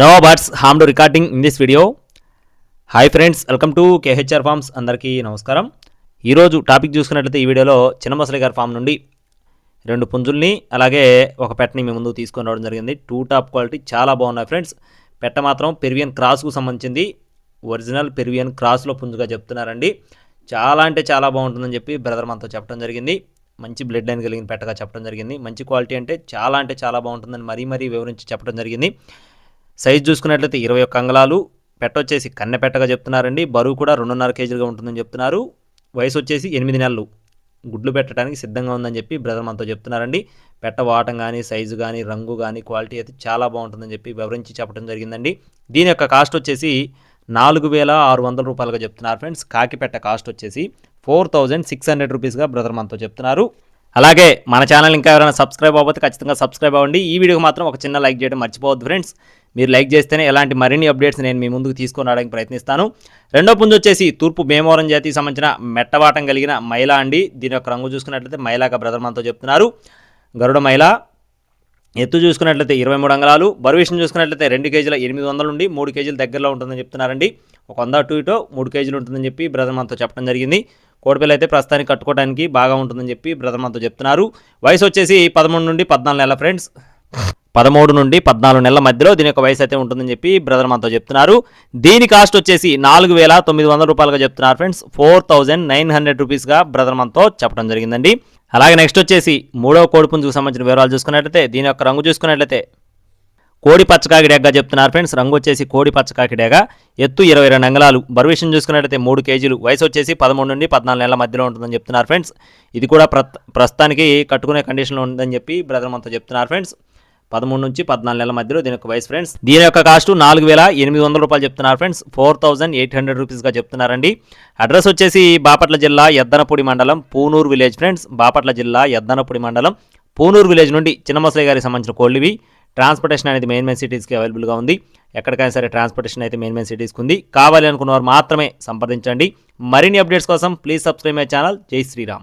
No birds harm to recording in this video hi friends welcome to K H R farms అందరికీ నమస్కారం. ఈరోజు topic చూసుకున్నట్లయితే ఈ వీడియోలో చిన్నమసలి గారి ఫామ్ నుండి రెండు పుంజుల్ని అలాగే ఒక పెట్టని మీ ముందు తీసుకొని రావడం జరిగింది. టూ టాప్ క్వాలిటీ చాలా బాగున్నాయి ఫ్రెండ్స్ పెట్ట మాత్రం పెరివియన్ క్రాస్కు సంబంధించింది. ఒరిజినల్ పెరివియన్ క్రాస్లో పుంజుగా చెప్తున్నారండి. చాలా అంటే చాలా బాగుంటుందని చెప్పి బ్రదర్ మనతో చెప్పడం జరిగింది. మంచి బ్లడ్ లైన్ కలిగిన పెట్టగా చెప్పడం జరిగింది. మంచి క్వాలిటీ అంటే చాలా అంటే చాలా బాగుంటుందని మరీ మరీ వివరించి చెప్పడం జరిగింది. సైజ్ చూసుకున్నట్లయితే ఇరవై ఒక్క అంగళాలు. పెట్ట వచ్చేసి కన్నె పెట్టగా చెప్తున్నారండి. బరువు కూడా రెండున్నర కేజీలుగా ఉంటుందని చెప్తున్నారు. వయసు వచ్చేసి ఎనిమిది నెలలు. గుడ్లు పెట్టడానికి సిద్ధంగా ఉందని చెప్పి బ్రదర్ మనతో చెప్తున్నారండి. పెట్ట వాటం కానీ సైజు కానీ రంగు కానీ క్వాలిటీ అయితే చాలా బాగుంటుందని చెప్పి వివరించి చెప్పడం జరిగిందండి. దీని యొక్క కాస్ట్ వచ్చేసి నాలుగు వేల ఆరు వందల రూపాయలుగా చెప్తున్నారు ఫ్రెండ్స్. కాకి పెట్ట కాస్ట్ వచ్చేసి ఫోర్ థౌజండ్ సిక్స్ హండ్రెడ్ రూపీస్గా బ్రదర్ మనతో చెప్తున్నారు. అలాగే మన ఛానల్ ఇంకా ఎవరైనా సబ్స్క్రైబ్ అవ్వకపోతే ఖచ్చితంగా సబ్స్క్రైబ్ అవ్వండి. ఈ వీడియోకి మాత్రం ఒక చిన్న లైక్ చేయడం మర్చిపోవద్దు ఫ్రెండ్స్. మీరు లైక్ చేస్తేనే ఎలాంటి మరిన్ని అప్డేట్స్ నేను మీ ముందుకు తీసుకొని రావడానికి ప్రయత్నిస్తాను. రెండో పుంజు వచ్చేసి తూర్పు భీమవరం జాతికి సంబంధించిన మెట్టవాటం కలిగిన మహిళ అండి. దీని యొక్క రంగు చూసుకున్నట్లయితే మైలాగా బ్రదర్ మనతో చెప్తున్నారు. గరుడ మహిళ ఎత్తు చూసుకున్నట్లయితే ఇరవై మూడు అంగళాలు. బరువు విషయం చూసుకున్నట్లయితే రెండు కేజీల ఎనిమిది వందల నుండి మూడు కేజీల దగ్గరలో ఉంటుందని చెప్తున్నారండి. ఒక వంద అటు ఇటో మూడు కేజీలు ఉంటుందని చెప్పి బ్రదర్ మనతో చెప్పడం జరిగింది. కోడిపిల్ల అయితే ప్రస్తుతానికి కట్టుకోవడానికి బాగా ఉంటుందని చెప్పి బ్రదర్మంతో చెప్తున్నారు. వయసు వచ్చేసి పదమూడు నుండి పద్నాలుగు నెలల ఫ్రెండ్స్. పదమూడు నుండి పద్నాలుగు నెలల మధ్యలో దీని యొక్క వయసు అయితే ఉంటుందని చెప్పి బ్రదర్ మనతో చెప్తున్నారు. దీని కాస్ట్ వచ్చేసి నాలుగు వేల తొమ్మిది వందల రూపాయలుగా చెప్తున్నారు friends. Four thousand nine hundred రూపీస్గా brother మనతో చెప్పడం జరిగిందండి. అలాగే నెక్స్ట్ వచ్చేసి మూడవ కోడిపుంజుకు సంబంధించిన వివరాలు చూసుకున్నట్లయితే దీని యొక్క రంగు చూసుకున్నట్లయితే కోడి పచ్చకాకిడేగా చెప్తున్నారు ఫ్రెండ్స్. రంగు వచ్చేసి కోడి పచ్చకాకిడేగా. ఎత్తు ఇరవై రెండు అంగళాలు. బరువేషన్ చూసుకున్నట్లయితే మూడు కేజీలు. వయసు వచ్చేసి పదమూడు నుండి పద్నాలుగు నెలల మధ్యలో ఉంటుందని చెప్తున్నారు ఫ్రెండ్స్. ఇది కూడా ప్ర ప్రస్తుతానికి కట్టుకునే కండిషన్లో ఉందని చెప్పి బ్రదర్ మనతో చెప్తున్నారు ఫ్రెండ్స్. పదమూడు నుంచి పద్నాలుగు నెలల మధ్యలో దీని యొక్క వయసు ఫ్రెండ్స్. దీని యొక్క కాస్ట్ నాలుగు వేల ఎనిమిది వందల రూపాయలు చెప్తున్నారు friends. Four thousand eight hundred రూపీస్గా చెప్తున్నారండి. అడ్రస్ వచ్చేసి బాపట్ల జిల్లా ఎద్దనపూడి మండలం పూనూరు విలేజ్ ఫ్రెండ్స్. బాపట్ల జిల్లా ఎద్దనపూడి మండలం పూనూరు విలేజ్ నుండి చిన్నమసలి గారికి సంబంధించిన కోళ్ళివి ట్రాన్స్పోర్టేషన్ అనేది మెయిన్ మెయిన్ సిటీస్కి అవైలబుల్గా ఉంది. ఎక్కడికైనా సరే ట్రాన్స్పోర్టేషన్ అయితే మెయిన్ మెయిన్ సిటీస్కి ఉంది. కావాలి అనుకున్నవారు మాత్రమే సంప్రదించండి. మరిన్ని అప్డేట్స్ కోసం ప్లీజ్ సబ్స్క్రైబ్ మై ఛానల్. జై శ్రీరామ్.